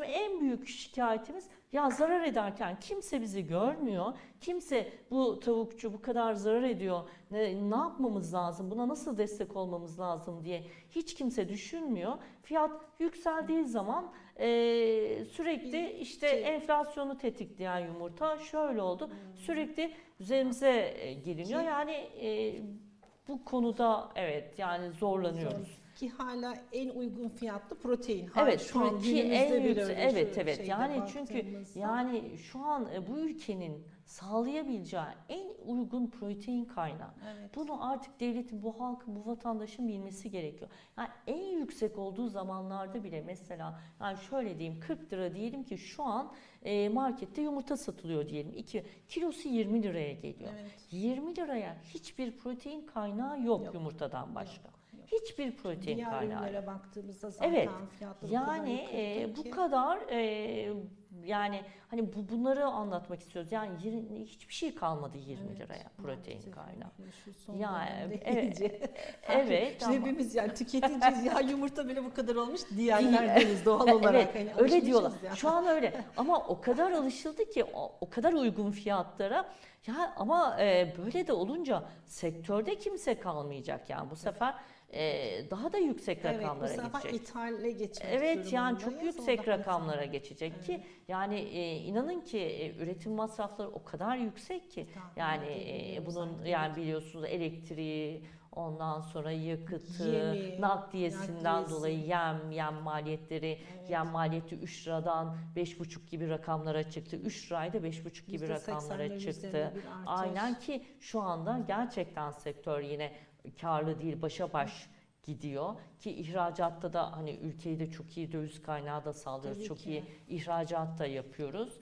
bizim en büyük şikayetimiz ya zarar ederken kimse bizi görmüyor. Kimse bu tavukçu bu kadar zarar ediyor. Ne, ne yapmamız lazım? Buna nasıl destek olmamız lazım diye hiç kimse düşünmüyor. Fiyat yükseldiği zaman e, sürekli işte Şey- enflasyonu tetikleyen yumurta şöyle oldu. Sürekli üzerimize geliniyor. Yani e, bu konuda evet yani zorlanıyoruz. Ki hala en uygun fiyatlı protein. Evet, şu an en bile öyle evet şu evet. şeyde Yani çünkü yani şu an e, bu ülkenin sağlayabileceği en uygun protein kaynağı. Evet. Bunu artık devletin, bu halkın, bu vatandaşın bilmesi gerekiyor. Yani en yüksek olduğu zamanlarda bile mesela yani şöyle diyeyim 40 lira diyelim ki şu an e, markette yumurta satılıyor diyelim. İki, kilosu 20 liraya geliyor. Evet. 20 liraya hiçbir protein kaynağı yok, Yok, yumurtadan başka. yok. Hiçbir protein Diğer kaynağı. ürünlere baktığımızda zaten Evet. fiyatları Yani e, bu kadar e, yani hani bu bunları anlatmak istiyoruz. Yani yirmi- hiçbir şey kalmadı 20 Evet, liraya protein kaynağı. Ya, dönemde evet, iyice Evet Şimdi ama hepimiz yani tüketiciyiz ya yumurta bile bu kadar olmuş diyenlerdeniz doğal olarak. evet Hani öyle diyorlar. ya. Şu an öyle. Ama o kadar alışıldı ki o, o kadar uygun fiyatlara. Ya ama e, böyle de olunca sektörde kimse kalmayacak yani bu sefer e, daha da yüksek Evet bu rakamlara sefer gidecek. ithale geçmek Evet yani çok yüksek rakamlara geçecek ki yani e, inanın ki e, üretim masrafları o kadar yüksek ki Tahmin yani e, bunun zaten. yani biliyorsunuz elektriği ondan sonra yakıtı, Yemi, nakliyesinden nakliyesi. dolayı yem, yem maliyetleri, Evet. yem maliyeti 3 liradan 5,5 gibi rakamlara çıktı. 3 liraydı 5,5 gibi rakamlara %80'lerin çıktı. Aynen ki şu anda gerçekten sektör yine karlı değil başa baş gidiyor ki ihracatta da hani ülkeyi de çok iyi döviz kaynağı da sağlıyoruz. Tabii çok ki. iyi ihracat da yapıyoruz.